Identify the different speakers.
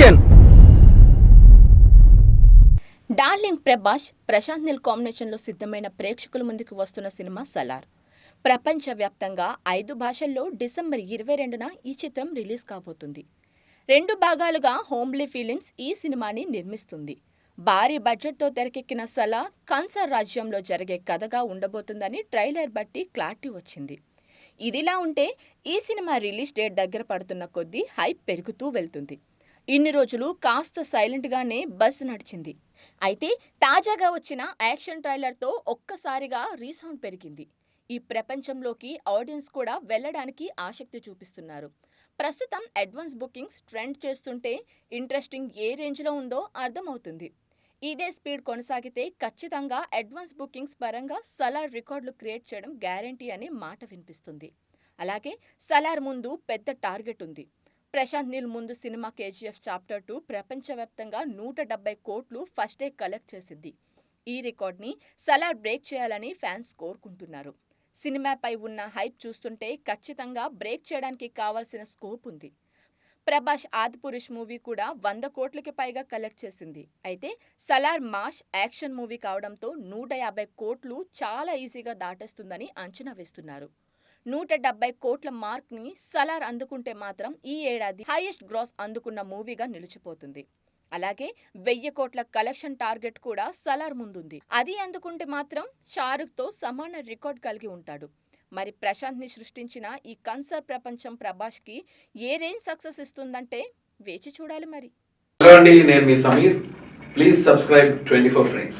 Speaker 1: Action
Speaker 2: darling Prabhas Prashanth Neel కాంబినేషన్లో సిద్ధమైన ప్రేక్షకుల ముందుకు వస్తున్న సినిమా సలార్ ప్రపంచవ్యాప్తంగా ఐదు భాషల్లో డిసెంబర్ ఇరవై రెండున ఈ చిత్రం రిలీజ్ కాబోతుంది. రెండు భాగాలుగా హోమ్లీ ఫిలిమ్స్ ఈ సినిమాని నిర్మిస్తుంది. భారీ బడ్జెట్తో తెరకెక్కిన సలార్ కన్సర్ రాజ్యంలో జరిగే కథగా ఉండబోతుందని ట్రైలర్ బట్టి క్లారిటీ వచ్చింది. ఇదిలా ఉంటే ఈ సినిమా రిలీజ్ డేట్ దగ్గర పడుతున్న కొద్దీ హైప్ పెరుగుతూ వెళ్తుంది. ఇన్ని రోజులు కాస్త సైలెంట్గానే బస్ నడిచింది. అయితే తాజాగా వచ్చిన యాక్షన్ ట్రైలర్తో ఒక్కసారిగా రీసౌండ్ పెరిగింది. ఈ ప్రపంచంలోకి ఆడియన్స్ కూడా వెళ్ళడానికి ఆసక్తి చూపిస్తున్నారు. ప్రస్తుతం అడ్వాన్స్ బుకింగ్స్ ట్రెండ్ చేస్తుంటే ఇంట్రెస్టింగ్ ఏ రేంజ్లో ఉందో అర్థమవుతుంది. ఇదే స్పీడ్ కొనసాగితే ఖచ్చితంగా అడ్వాన్స్ బుకింగ్స్ పరంగా సలార్ రికార్డులు క్రియేట్ చేయడం గ్యారంటీ అనే మాట వినిపిస్తుంది. అలాగే సలార్ ముందు పెద్ద టార్గెట్ ఉంది. ప్రశాంత్ నీల్ ముందు సినిమా కేజీఎఫ్ చాప్టర్ టూ ప్రపంచవ్యాప్తంగా నూట డెబ్బై కోట్లు ఫస్ట్ డే కలెక్ట్ చేసింది. ఈ రికార్డ్ని సలార్ బ్రేక్ చేయాలని ఫ్యాన్స్ కోరుకుంటున్నారు. సినిమాపై ఉన్న హైప్ చూస్తుంటే ఖచ్చితంగా బ్రేక్ చేయడానికి కావాల్సిన స్కోప్ ఉంది. ప్రభాస్ ఆదిపురుష్ మూవీ కూడా వంద కోట్లకి పైగా కలెక్ట్ చేసింది. అయితే సలార్ మాష్ యాక్షన్ మూవీ కావడంతో నూట యాభై కోట్లు చాలా ఈజీగా దాటేస్తుందని అంచనా వేస్తున్నారు. నూట డెబ్బై కోట్ల మార్క్ని సలార్ అందుకుంటే మాత్రం ఈ ఏడాది హైయెస్ట్ గ్రాస్ అందుకున్న మూవీగా నిలిచిపోతుంది. అలాగే వెయ్యి కోట్ల కలెక్షన్ టార్గెట్ కూడా సలార్ ముందుంది. అది అందుకుంటే మాత్రం షారుఖ్తో సమాన రికార్డ్ కలిగి ఉంటాడు. మరి ప్రశాంత్ని సృష్టించిన ఈ కన్సర్ ప్రపంచం ప్రభాస్కి ఏ రేంజ్ సక్సెస్ ఇస్తుందంటే వేచి చూడాలి మరి.
Speaker 3: హలో అండి నేను మీ Sameer. Please subscribe twenty four frames